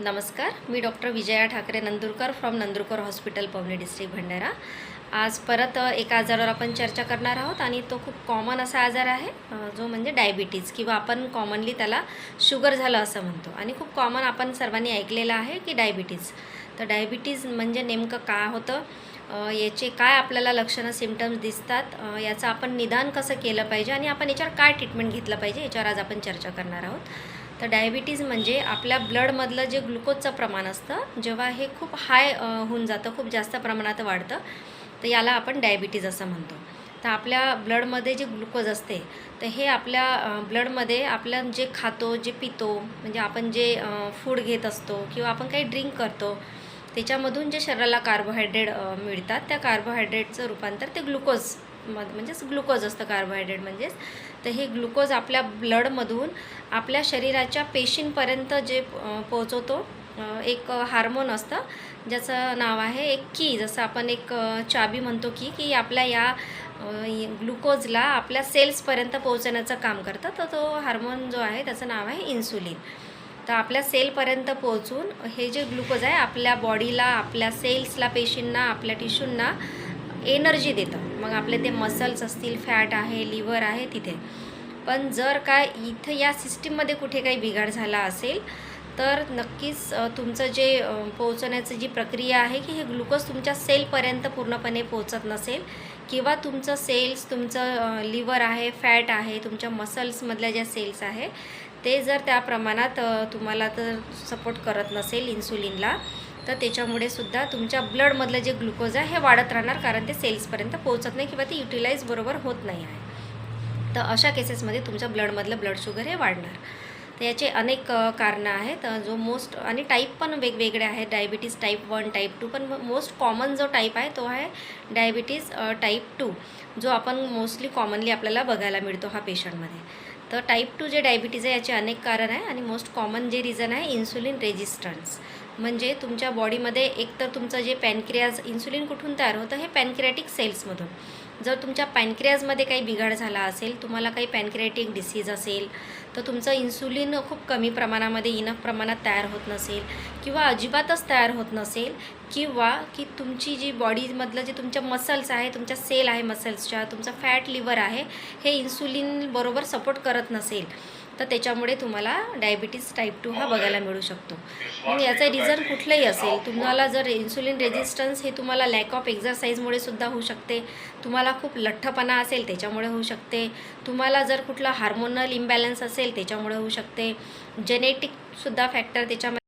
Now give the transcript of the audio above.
नमस्कार मी doctor Vijaya Thakre Nandurkar from Nandurkar hospital Pawani district Bhandara आज परत एका आजारावर आपण चर्चा करणार आहोत आणि तो खूप कॉमन असा आजार आहे जो म्हणजे डायबिटीज किंवा आपण कॉमनली त्याला शुगर झालं असं म्हणतो. आणि खूप कॉमन आपण सर्वांनी ऐकलेलं आहे की डायबिटीज तर डायबिटीज म्हणजे नेमकं काय होतं? याचे काय आपल्याला लक्षणं सिमटम्स दिसतात? याचं आपण निदान कसं केलं पाहिजे? आणि आपण याच्यावर काय ट्रीटमेंट घेतलं पाहिजे? याच्यावर आज आपण चर्चा करणार आहोत. तर डायबिटीज म्हणजे आपल्या ब्लडमधलं जे ग्लुकोजचं प्रमाण असतं जेव्हा हे खूप हाय होऊन जातं खूप जास्त प्रमाणात वाढतं तर याला आपण डायबिटीज असं म्हणतो. तर आपल्या ब्लडमध्ये जे ग्लुकोज असते तर हे आपल्या ब्लडमध्ये आपल्या जे खातो जे पितो म्हणजे आपण जे फूड घेत असतो किंवा आपण काही ड्रिंक करतो त्याच्यामधून जे शरीराला कार्बोहायड्रेट मिळतात त्या कार्बोहायड्रेटचं रूपांतर ते ग्लुकोज मध म्हणजेच ग्लुकोज असतं कार्बोहायड्रेट म्हणजेच. तर हे ग्लुकोज आपल्या ब्लडमधून आपल्या शरीराच्या पेशींपर्यंत जे पोहोचवतो एक हार्मोन असतं ज्याचं नाव आहे एक की जसं आपण एक चाबी म्हणतो की की आपल्या या ग्लुकोजला आपल्या सेल्सपर्यंत पोहोचवण्याचं काम करतं. तर तो हार्मोन जो आहे त्याचं नाव आहे इन्सुलिन. तर आपल्या सेलपर्यंत पोहोचून हे जे ग्लुकोज आहे आपल्या बॉडीला आपल्या सेल्सला पेशींना आपल्या टिश्यूंना एनर्जी देतं. मग आपले ते मसल्स असतील फॅट आहे लिव्हर आहे तिथे. पण जर काय इथं या सिस्टीममध्ये कुठे काही बिघाड झाला असेल तर नक्कीच तुमचं जे अ, पोहोचवण्याची जी प्रक्रिया आहे की हे ग्लुकोज तुमच्या सेलपर्यंत पूर्णपणे पोहोचत नसेल किंवा तुमचं सेल्स तुमचं लिव्हर आहे फॅट आहे तुमच्या मसल्समधल्या ज्या सेल्स आहे ते जर त्या प्रमाणात तुम्हाला तर सपोर्ट करत नसेल इन्सुलिनला तर त्याच्यामुळे सुद्धा तुमच्या ब्लडमधलं जे ग्लुकोज आहे हे वाढत राहणार कारण ते सेल्सपर्यंत पोहोचत नाही किंवा ते युटिलाइज बरोबर होत नाही आहे. तर अशा केसेसमध्ये तुमच्या ब्लडमधलं ब्लड शुगर हे वाढणार. तर याचे अनेक कारणं आहेत. जो मोस्ट आणि टाईप पण वेगवेगळे आहेत. Diabetes type one type two पण मोस्ट कॉमन जो टाईप आहे तो आहे डायबिटीज टाईप टू जो आपण मोस्टली कॉमनली आपल्याला बघायला मिळतो हा पेशंटमध्ये. तर टाईप टू जे डायबिटीज आहे याचे अनेक कारण आहे आणि मोस्ट कॉमन जे रिझन आहे इन्सुलिन रेजिस्टन्स. म्हणजे तुमच्या बॉडीमध्ये एकतर तुमचं जे पॅनक्रियाज इन्सुलिन कुठून तयार होतं हे पॅनक्रियाटिक सेल्समधून. जर तुमच्या पॅनक्रियाजमध्ये काही बिघाड झाला असेल तुम्हाला काही पॅनक्रियाटिक डिसीज असेल तर तुमचं इन्सुलिन खूप कमी प्रमाणामध्ये इनफ प्रमाणात तयार होत नसेल किंवा अजिबातच तयार होत नसेल किंवा की तुमची जी बॉडीमधलं जे तुमच्या मसल्स आहे तुमच्या सेल आहे मसल्सच्या तुमचं फॅट लिव्हर आहे हे इन्सुलिन बरोबर सपोर्ट करत नसेल. तर त्याच्यामुळे तुम्हाला डायबिटीज टाईप टू हा बघायला मिळू शकतो. मग याचं रिझन कुठलंही असेल तुम्हाला जर इन्सुलिन रेजिस्टन्स हे तुम्हाला लॅक ऑफ एक्झरसाईजमुळे सुद्धा होऊ शकते. तुम्हाला खूप लठ्ठपणा असेल त्याच्यामुळे होऊ शकते. तुम्हाला जर कुठला हार्मोनल इम्बॅलन्स असेल त्याच्यामुळे होऊ शकते. जेनेटिकसुद्धा फॅक्टर त्याच्यामध्ये